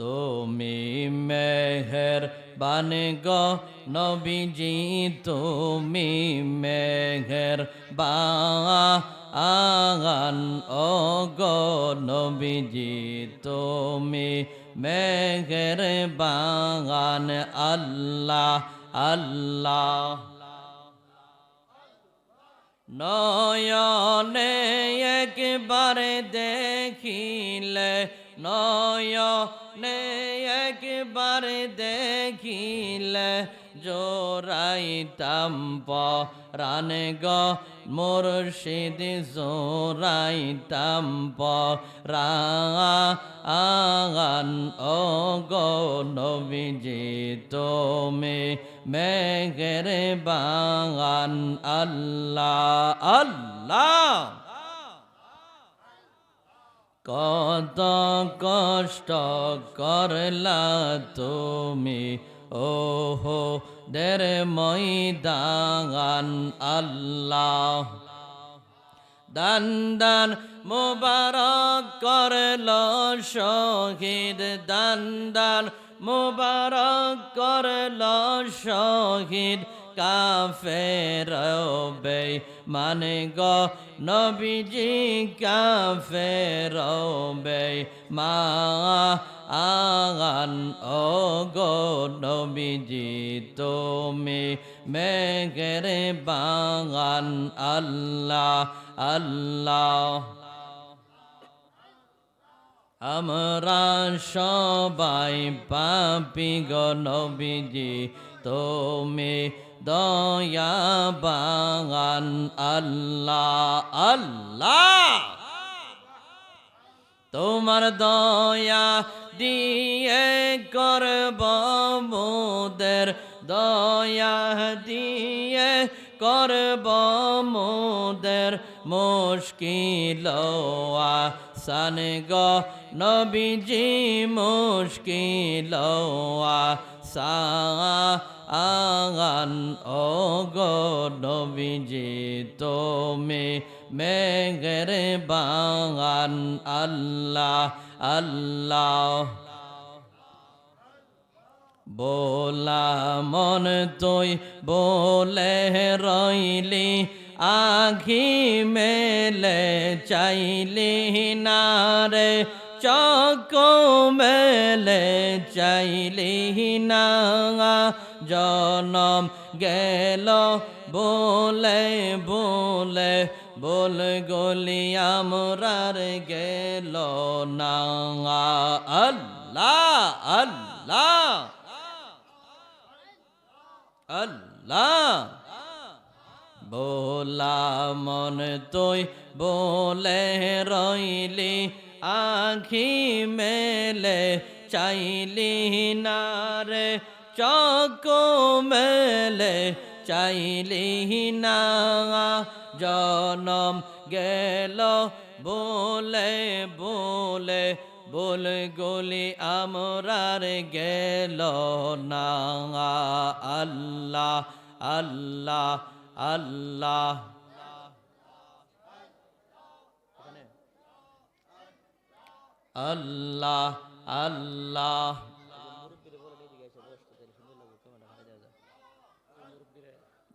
তুমি মেহের বান গো নবীজি, তুমি মেহের বাগান ও গো নবীজি, তুমি মেহের বাগান আল্লাহ আল্লাহ। নয়নে একবার দেখিলে নয়নে একবার দেখিলে জোরাইতাম রান গ মুর্শিদ জোরাইতাম রান ও গো নবীজি তুমি মেঘের বাগান আল্লাহ আল্লাহ কত কষ্ট করলা তুমি? ওহো, দের ময়দান আল্লাহ। দান দান মুবারক করল শহীদ। দান দান মুবারক করল শহীদ। কাফের বে মানে গ নবীজি কাফের বে, মা আগান, ও গো নবীজি তুমি মেঘের বাগান, আল্লাহ আল্লাহ। আমরা সবাই পাপি গনবীজি তুমি দয়া বাগান আল্লাহ আল্লাহ। তোমার দয়া দিয়ে করব মোদের দয়া দিয়ে করব মোদের মুশকিল সান গ নবীজি, মুশকিল সা আগান ও গো নবীজি, তুমি মেঘের বাগান, আল্লাহ আল্লাহ। বোলা মন তুই বলে রইলি আখি মেলে চাইলি না রে, চক মেলে চাইলি না, জনম গেল বলে বলে, বল গলি আমরার গেল না, আল্লাহ আল্লাহ। আল্লাহ। বোলা মন তুই বলে রইলি, আখি মেলে চাইলি না রে চক মেলে চাইলি না। জনম গেল বলে বলে বল গলি আমরার গেল না আল্লাহ আল্লাহ আল্লাহ। আল্লাহ আল্লাহ।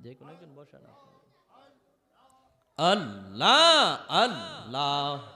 যে কোনো একজন বসা না আল্লাহ আল্লাহ।